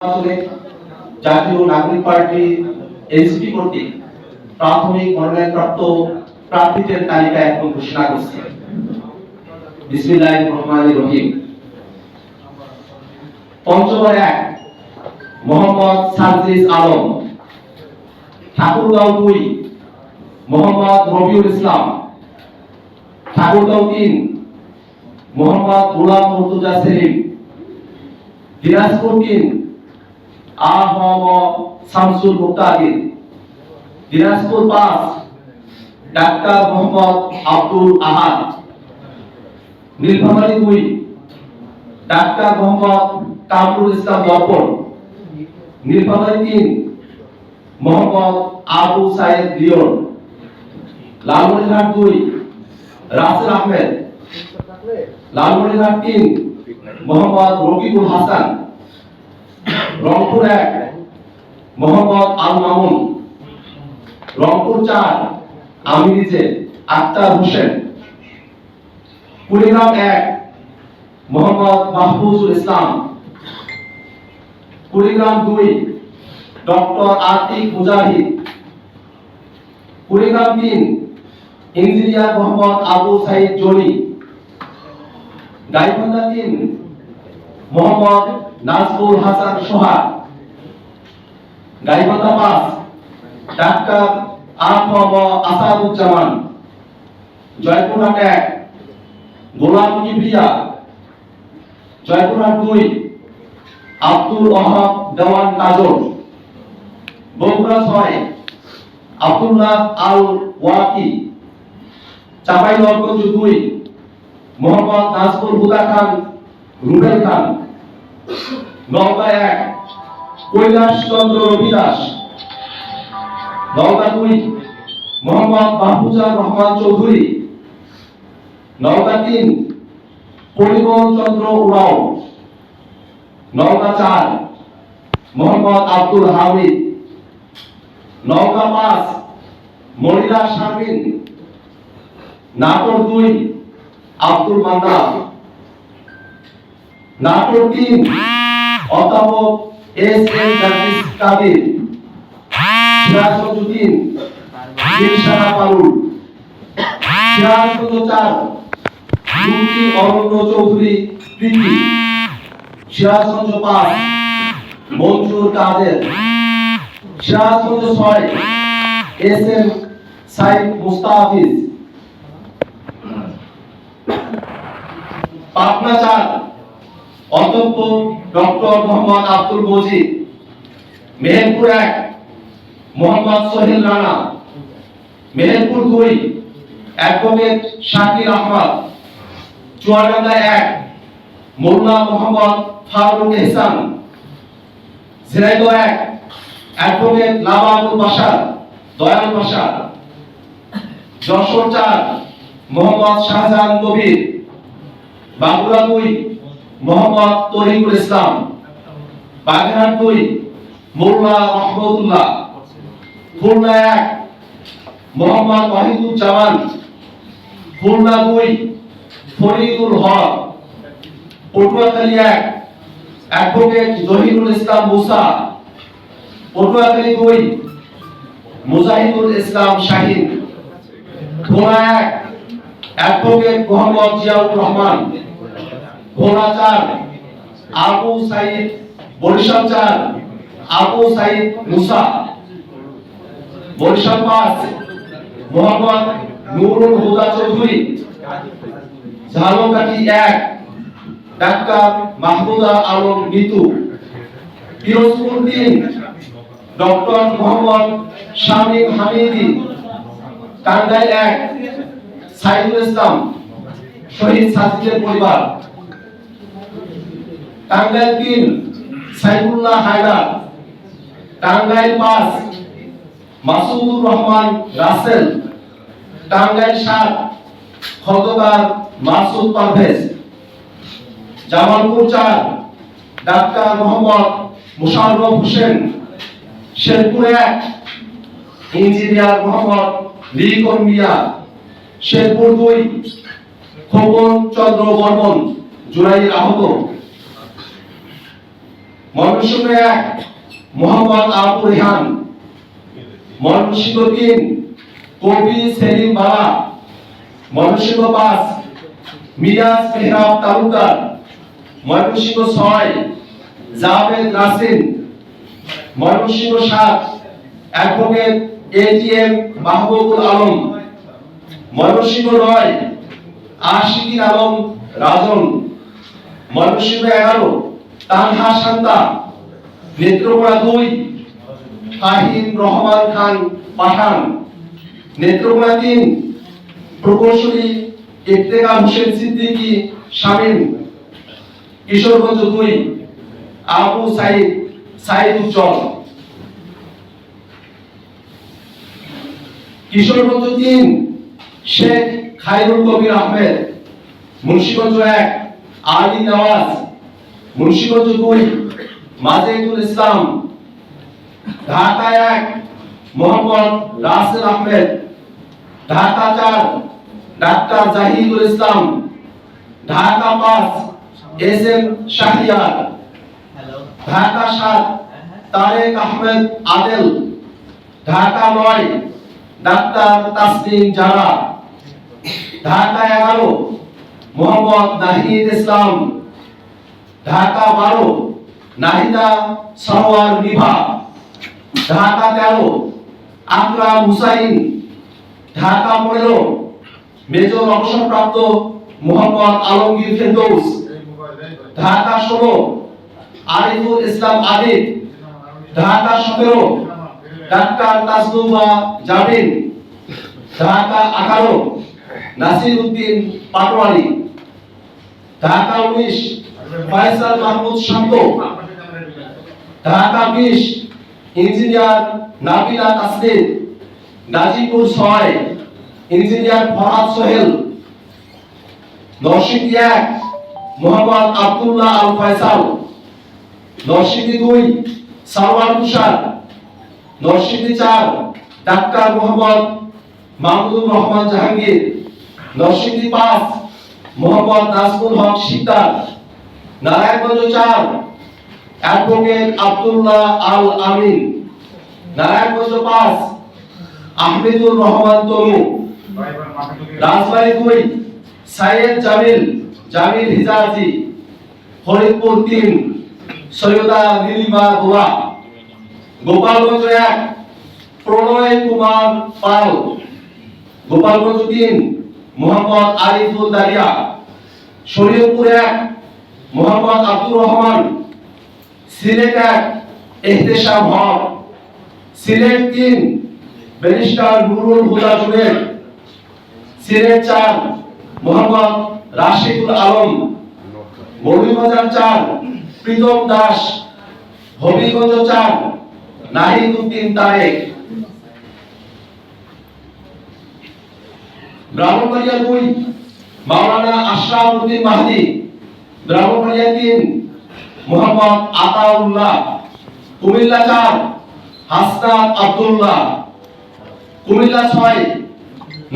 নির্বাচনে জাতীয় নাগরিক পার্টি, এনসিপি কর্তৃক প্রাথমিক মনোনয়নপ্রাপ্ত প্রার্থীদের তালিকা এখন ঘোষণা করছে। বিসমিল্লাহির রহমানির রহিম। পঞ্চগড় এক, মোহাম্মদ সার্জিস আলম। ঠাকুরগাঁও দুই, মোহাম্মদ রবিউল ইসলাম। ঠাকুরগাঁও তিন, মোহাম্মদ গোলাম মুর্তুজা সেলিম। দিনাজপুর তিন আহম শামসুল মুক্তাদির দিনাজপুর পাঁচ, ডাক্তার মোহাম্মদ আব্দুল আহাদ, নীলফামারী দুই, ডাক্তার মোহাম্মদ কামরুল ইসলাম দর্পণ, নীলফামারী তিন, মোহাম্মদ আবু সাইদ লিওন, লালমনিরহাট দুই, রাসেল আহমেদ, লালমনিরহাট তিন, মোহাম্মদ রকিবুল হাসান রংপুর এক, মোহাম্মদ আল মামুন। রংপুর চার আমি আক্তার হোসেন। কুড়িগ্রাম এক, মোহাম্মদ মাহফুজুল ইসলাম। কুড়িগ্রাম দুই, ডক্টর আতিক মুজাহিদ। কুড়িগ্রাম তিন, ইঞ্জিনিয়ার মোহাম্মদ আবু সাইদ জনি গাইবান্ধা তিন মোহাম্মদ নাজবুল হাসান সোহাগ, গাইবান্ধা পাঁচ ডাক্তার আফম আসাদুজ্জামান, জয়পুরহাট এক গোলাম কিবরিয়া জয়পুরহাট দুই, আব্দুল ওহাব দেওয়ান কাজল বগুড়া ছয়, আব্দুল্লাহ আল ওয়াকি চাপাই চাঁপাইনবাবগঞ্জ দুই, মোহাম্মদ নাজমুল হুদা খান রুবেল খান নওগাঁ এক কৈলাস চন্দ্র রবিদাস নওগাঁ দুই, মোহাম্মদ মাহফুজা রহমান চৌধুরী নওগাঁ তিন, পরিমল চন্দ্র উরাও নওগাঁ চার, মোহাম্মদ আব্দুল হামিদ নওগাঁ পাঁচ, মনিরা শারমিন, নাটোর দুই, আব্দুল মান্নান। নাটোর তিন অধ্যাপক এস এম জাকির কাদির সিরাজউদ্দিন দিলশারা পারুল সিরাজগঞ্জ চার মুফতি অরণ্য চৌধুরী প্রীতি সিরাজগঞ্জ পাঁচ মঞ্জুর কাদের, সিরাজগঞ্জ ছয়, এস এম সাইদ মুস্তাফিজ। পাটনা চার অধ্যক্ষ ডক্টর মোহাম্মদ আব্দুল মজিদ, মেহেরপুর এক, মোহাম্মদ সোহেল রানা, মেহেরপুর দুই, অ্যাডভোকেট শাকির আহমদ, চুয়াডাঙ্গা এক, মোল্লা মোহাম্মদ ফারুক এহসান, ঝিনাইদহ এক, অ্যাডভোকেট লাবানুল বাসার দয়াল বাসার যশোর চার, মোহাম্মদ শাহজাহান কবির বাঁকুড়া দুই মোহাম্মদ তরিকুল ইসলাম, বাগেরহাট দুই, মোল্লা রহমতুল্লাহ খুলনা এক, মোহাম্মদ ওয়াহিদুজ্জামান খুলনা দুই, ফরিদুল হক, পটুয়াখালী এক, অ্যাডভোকেট জহিরুল ইসলাম মুসা, পটুয়াখালী দুই, মুজাহিদুল ইসলাম শাহিন ভোলা এক, অ্যাডভোকেট মোহাম্মদ জিয়াউর রহমান ভোলা চার আবু সাইদ বরিশাল চার আবু সাইদ মুসা। বরিশাল পাঁচ, মোহাম্মদ নুরুল হুদা চৌধুরী। ঝালকাঠি এক, ডাক্তার মাহমুদা আলম নিতু পিরোজপুর তিন, ডক্টর মোহাম্মদ শামীম হামিদি। টাঙ্গাইল এক, সাইদুল ইসলাম, শহীদ সাজিদের পরিবার। টাঙ্গাইল তিন, সাইফুল্লাহ হায়দার। টাঙ্গাইল পাঁচ, মাসুদুর রহমান রাসেল। টাঙ্গাইল সাত, খন্দকার মাসুদ পারভেজ। জামালপুর চার, ডাক্তার মোহাম্মদ মুশাররফ হোসেন। শেরপুর এক, ইঞ্জিনিয়ার মোহাম্মদ লিখন মিয়া। শেরপুর দুই, খোকন চন্দ্র বর্মন জুলাইয়ের আহত। ময়মনসিংহ এক, মোহাম্মদ আবু রেহান। ময়মনসিংহ তিন, কবি সেলিম বালা। ময়মনসিংহ পাঁচ, মিরাজ মেহরাব তালুকদার। ময়মনসিংহ ছয়, জাভেদ নাসিন ময়মনসিংহ সাত, অ্যাডভোকেট এটিএম মাহবুবুল আলম। ময়মনসিংহ নয়, আশিকিন আলম রাজন। ময়মনসিংহ এগারো তানহা শান্তা নেত্রকোনা দুই ফাহিম রহমান খান পাঠান। নেত্রকোনা তিন, প্রকৌশলী ইফতেখার হোসেন সিদ্দিকী শামীম। কিশোরগঞ্জ দুই, আবু সাইদ সাইদ উজ্জ্বল কিশোরগঞ্জ তিন, শেখ খায়রুল কবির আহমেদ। মুন্সিগঞ্জ এক, আলী নওয়াজ। মুন্সিগঞ্জ দুই মাজেদুল ইসলাম, ঢাকা এক, মোহাম্মদ রাসেল আহমেদ, ঢাকা চার, ডাক্তার জাহিদুল ইসলাম, ঢাকা পাঁচ, এস এম শাহরিয়ার, ঢাকা সাত, তারেক আহমেদ আদেল, ঢাকা নয়, ডাক্তার তাসলিম জারা, ঢাকা এগারো, মোহাম্মদ নাহিদ ইসলাম ঢাকা বারো, নাহিদা সরোয়ার নিভা ঢাকা তেরো আকরাম হুসাইন। ঢাকা পনেরো, মেজর অবসরপ্রাপ্ত মোহাম্মদ আলমগীর ফেরদৌস। ঢাকা ষোলো, আরিফুল ইসলাম আদিব ঢাকা সতেরো, ডাক্তার তাজনুবা জামিন ঢাকা আঠারো নাসির উদ্দিন পাটোয়ারি। ঢাকা উনিশ ফয়সাল মাহমুদ শান্ত। ঢাকা বিশ, ইঞ্জিনিয়ার নাবিলা তাসলিম। গাজীপুর ছয়, ইঞ্জিনিয়ার ফরহাদ সোহেল। নরসিংদী এক, মোহাম্মদ আব্দুল্লাহ আল ফয়সাল। নরসিংদী দুই সারওয়ার তুষার। নরসিংদী চার, ডাক্তার মোহাম্মদ মাহমুদুর রহমান জাহাঙ্গীর। নরসিংদী পাঁচ, মোহাম্মদ নাজমুল হক সিকদার নারায়ণগঞ্জ চার, অ্যাডভোকেট আব্দুল্লাহ আল আমিন। নারায়ণগঞ্জ পাঁচ, আহমেদুর রহমান তনু রাজবাড়ী দুই, সাইয়েদ জামিল জামিল হিজাজি। ফরিদপুর তিন, সৈয়দা নীলিমা গোয়া। গোপালগঞ্জ এক, প্রণয় কুমার পাল। গোপালগঞ্জ তিন, মোহাম্মদ আরিফুল দারিয়া শরীয়তপুর এক মোহাম্মদ আব্দুর রহমান সিলেট এক এহতেশাম হক, সিলেট তিন, ব্যারিস্টার নুরুল হুদা জুবের সিলেট চার, মোহাম্মদ রাশিদুল আলম মৌলভীবাজার চার, প্রীতম দাস, হবিগঞ্জ চার নাহিদ উদ্দিন তারেক। ব্রাহ্মণবাড়িয়া দুই, মাওলানা আশরাফ উদ্দিন মাহদি ব্রাহ্মণবাড়িয়া তিন মোহাম্মদ আতাউল্লাহ, কুমিল্লা চার, হাসনাত আব্দুল্লাহ, কুমিল্লা ছয়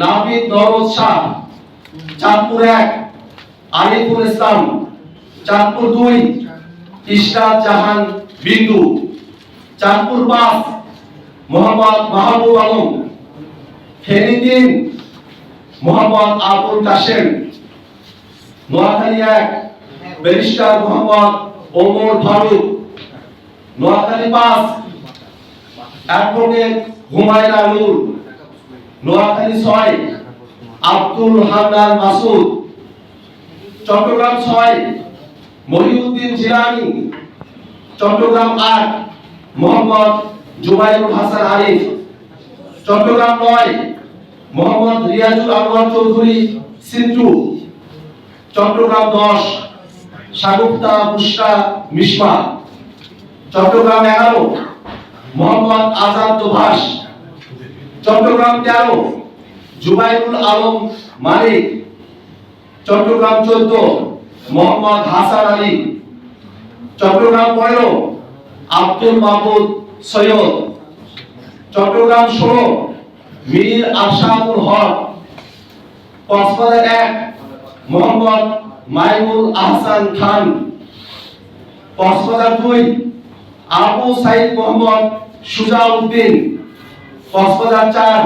নাবিদ নরদ শাহ চাঁদপুর এক, আরিফুল ইসলাম, চাঁদপুর দুই ইশরাত জাহান বিন্দু, চাঁদপুর পাঁচ, মোহাম্মদ মাহবুব আলম, ফেনী তিন, মোহাম্মদ আবুল কাশেম, নোয়াখালী এক ব্যারিস্টার মোহাম্মদ ওমর ফারুক, নোয়াখালী পাঁচ, অ্যাডভোকেট হুমায়ুন আলুর নোয়াখালী ছয়, আব্দুল হান্নান মাসুদ, চট্টগ্রাম ছয়, মহিউদ্দিন জিলানি, চট্টগ্রাম আট, মোহাম্মদ জুবাইরুল হাসান আরিফ, চট্টগ্রাম নয়, মোহাম্মদ রিয়াজুল আনোয়ার চৌধুরী সিন্টু চট্টগ্রাম দশ সাগুপ্তা, বুশরা, মিশমা, চট্টগ্রাম এগারো, মোহাম্মদ আজাদ দোভাষ চট্টগ্রাম তেরো, জুবাইরুল আলম মালিক চট্টগ্রাম চোদ্দ, মোহাম্মদ হাসান আলী, চট্টগ্রাম পনেরো, আব্দুল মাহমুদ সৈয়দ, চট্টগ্রাম ষোলো, মীর আরশাদুল হক, কক্সবাজার এক, মোহাম্মদ মাইমুল আহসান খান। কক্সবাজার দুই, আবু সাইদ মোহাম্মদ সুজাউদ্দিন। কক্সবাজার চার,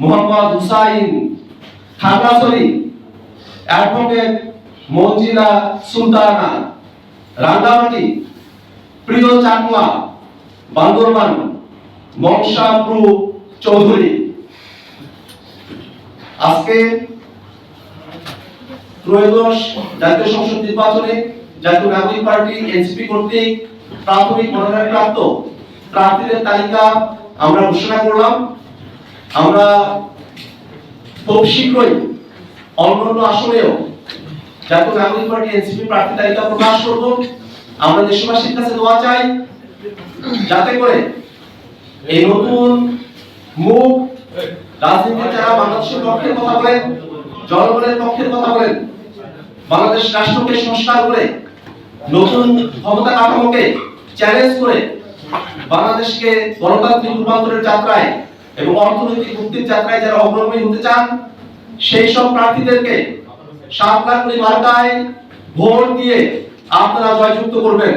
মোহাম্মদ হুসাইন। খাগড়াছড়ি অ্যাডভোকেট মঞ্জিলা সুলতানা। রাঙ্গামাটি, প্রিয় চাকমা, বান্দরবান মনসাপ্রু চৌধুরী। আজকে ত্রয়োদশ জাতীয় সংসদ নির্বাচনে জাতীয় নাগরিক পার্টি, এনসিপি কর্তৃক প্রাথমিক মনোনয়নপ্রাপ্ত প্রার্থীদের তালিকা আমরা ঘোষণা করলাম। আমরা খুব শীঘ্রই অন্যান্য আসনেও জাতীয় নাগরিক পার্টি, এনসিপি প্রার্থী তালিকা প্রকাশ করব। আমরা দেশবাসীর কাছে দোয়া চাই যাতে করে এই নতুন মুখ রাজনীতির যারা বাংলাদেশের পক্ষে কথা বলেন জনগণের পক্ষের কথা বলেন। বাংলাদেশ রাষ্ট্রকে সংস্কার করে, নতুন ক্ষমতা কাঠামোকে চ্যালেঞ্জ করে বাংলাদেশকে গণতান্ত্রিক রূপান্তরের যাত্রায় এবং অর্থনৈতিক মুক্তির যাত্রায় যারা অগ্রণী হতে চান, সেই সব প্রার্থীদেরকে সাত লাখ কোটি ভোট দিয়ে আপনারা জয়যুক্ত করবেন।